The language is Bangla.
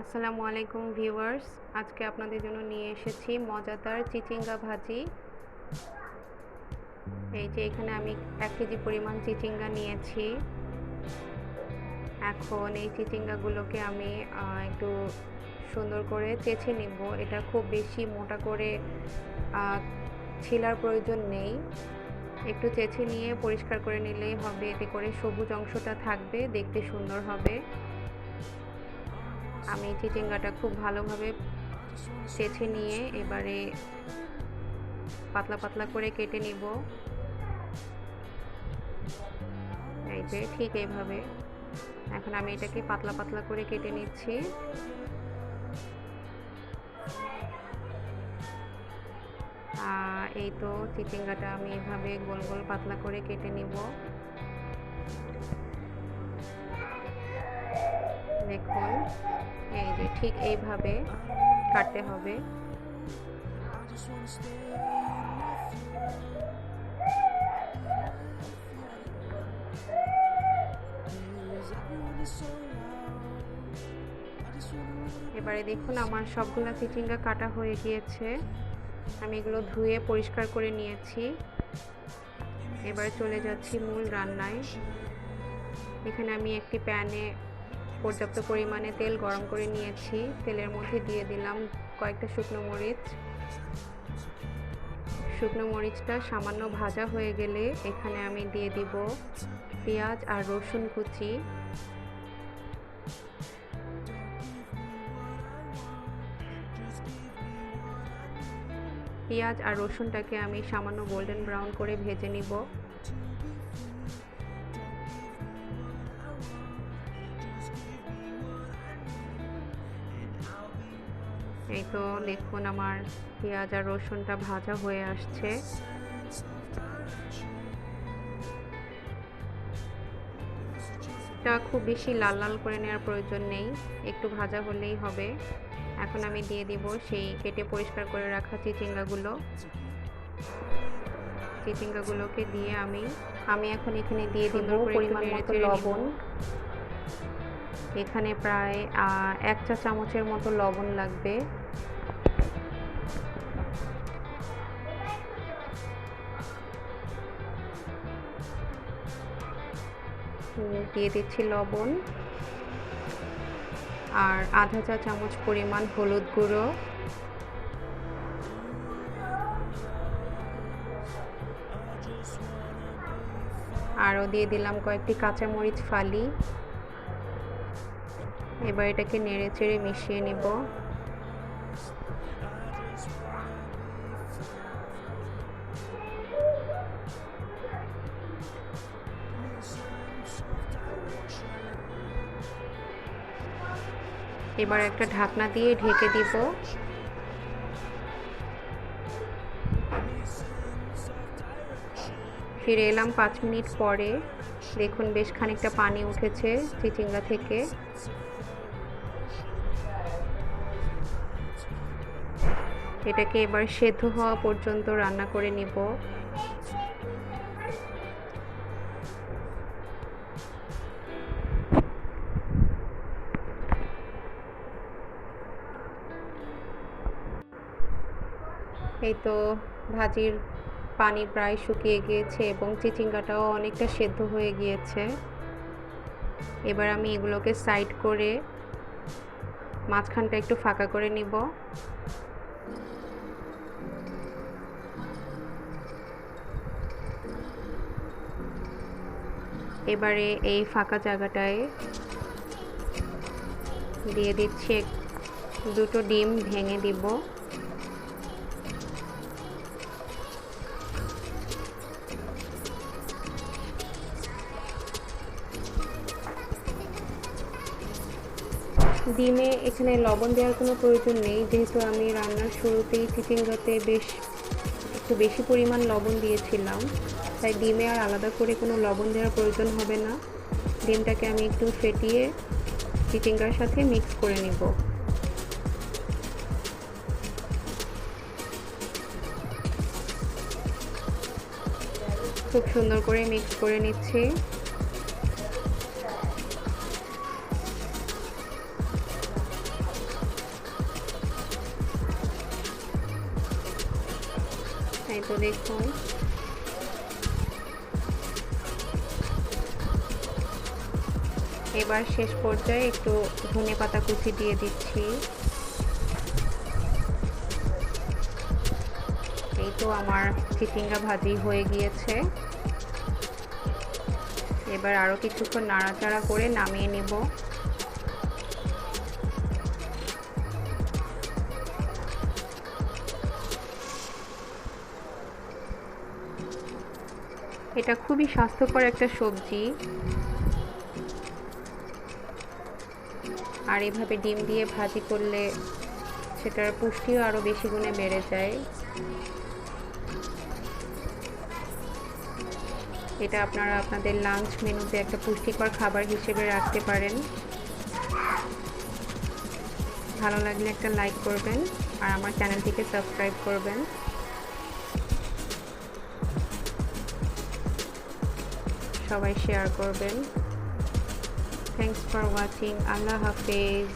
আসসালামু আলাইকুম ভিউয়ার্স। আজকে আপনাদের জন্য নিয়ে এসেছি মজাদার চিচিঙ্গা ভাজি। এই যে এখানে আমি এক কেজি পরিমাণ চিচিঙ্গা নিয়েছি। এখন এই চিচিঙ্গাগুলোকে আমি একটু সুন্দর করে চেছে নিব। এটা খুব বেশি মোটা করে ছিলার প্রয়োজন নেই। একটু চেছে নিয়ে পরিষ্কার করে নিলেই হবে। এতে করে সবুজ অংশটা থাকবে, দেখতে সুন্দর হবে। আমি চিচিঙ্গাটা খুব ভালোভাবে চেছে নিয়ে এবারে পাতলা পাতলা করে কেটে নিব। এই যে ঠিক এইভাবে। এখন আমি এটাকে পাতলা পাতলা করে কেটে নিচ্ছি। এই তো চিচিঙ্গাটা আমি এভাবে গোল গোল পাতলা করে কেটে নিব। দেখুন। এই যে ঠিক এইভাবে কাটতে হবে। এবারে দেখুন আমার সবগুলা চিচিঙ্গা কাটা হয়ে গিয়েছে। আমি এগুলো ধুয়ে পরিষ্কার করে নিয়েছি। এবারে চলে যাচ্ছি মূল রান্নায়। এখানে আমি একটি প্যানে পর্যাপ্ত পরিমাণে তেল গরম করে নিয়েছি। তেলের মধ্যে দিয়ে দিলাম কয়েকটা শুকনো মরিচ। শুকনো মরিচটা সামান্য ভাজা হয়ে গেলে এখানে আমি দিয়ে দিব পেঁয়াজ আর রসুন কুচি। পেঁয়াজ আর রসুনটাকে আমি সামান্য গোল্ডেন ব্রাউন করে ভেজে নিব। এই তো দেখুন আমার পেঁয়াজ আর রসুনটা ভাজা হয়ে আসছে। এটা খুব বেশি লাল লাল করে নেওয়ার প্রয়োজন নেই একটু ভাজা হলেই হবে। এখন আমি দিয়ে দিব সেই কেটে পরিষ্কার করে রাখা চিচিঙ্গাগুলো। চিচিঙ্গাগুলোকে দিয়ে আমি আমি এখন এখানে দিয়ে দিব পরিমাণ মতো লবণ। এখানে প্রায় এক চা চামচের মতো লবণ লাগবে। দিয়ে দিচ্ছি লবণ আর আধা চা চামচ পরিমাণ হলুদ গুঁড়ো। আরও দিয়ে দিলাম কয়েকটি কাঁচামরিচ ফালি। এবার এটাকে নেড়ে চেড়ে মিশিয়ে নিব। এবার একটা ঢাকনা দিয়ে ঢেকে দিব। ফিরে এলাম পাঁচ মিনিট পরে। দেখুন বেশ খানিকটা পানি উঠেছে চিচিঙ্গা থেকে। এটাকে এবার সেদ্ধ হওয়া পর্যন্ত রান্না করে নিব। এই তো ভাজির পানি প্রায় শুকিয়ে গিয়েছে এবং চিচিঙ্গাটাও অনেকটা সেদ্ধ হয়ে গিয়েছে। এবার আমি এগুলোকে সাইড করে মাঝখানটা একটু ফাঁকা করে নিব। এবারে এই ফাঁকা জায়গাটায় দিয়ে দিচ্ছি দুটো ডিম ভেঙে দিব। ডিমে এখানে লবণ দেওয়ার কোনো প্রয়োজন নেই। যেহেতু আমি রান্নার শুরুতেই চিচিঙ্গাতে বেশ একটু বেশি পরিমাণ লবণ দিয়েছিলাম, তাই ডিমে আর আলাদা করে কোনো লবণ দেওয়ার প্রয়োজন হবে না। ডিমটাকে আমি একটু ফেটিয়ে চিচিঙ্গার সাথে মিক্স করে নিব। খুব সুন্দর করে মিক্স করে নিচ্ছি। এই তো দেখুন এবার শেষ পর্যায়ে একটু ধনে পাতা কুচি দিয়ে দিচ্ছি। এই তো আমার চিচিঙ্গা ভাজি হয়ে গিয়েছে। এবার আরও কিছুক্ষণ নাড়াচাড়া করে নামিয়ে নিব। এটা খুবই স্বাস্থ্যকর একটা সবজি। আর এভাবে ডিম দিয়ে ভাজি করলে সেটার পুষ্টিও আরও বেশি গুণে বেড়ে যায়। এটা আপনারা আপনাদের লাঞ্চ মেনুতে একটা পুষ্টিকর খাবার হিসেবে রাখতে পারেন। ভালো লাগলে একটা লাইক করবেন আর আমার চ্যানেলটিকে সাবস্ক্রাইব করবেন। সবাই শেয়ার করবেন থ্যাংকস ফর ওয়াচিং আল্লাহ হাফেজ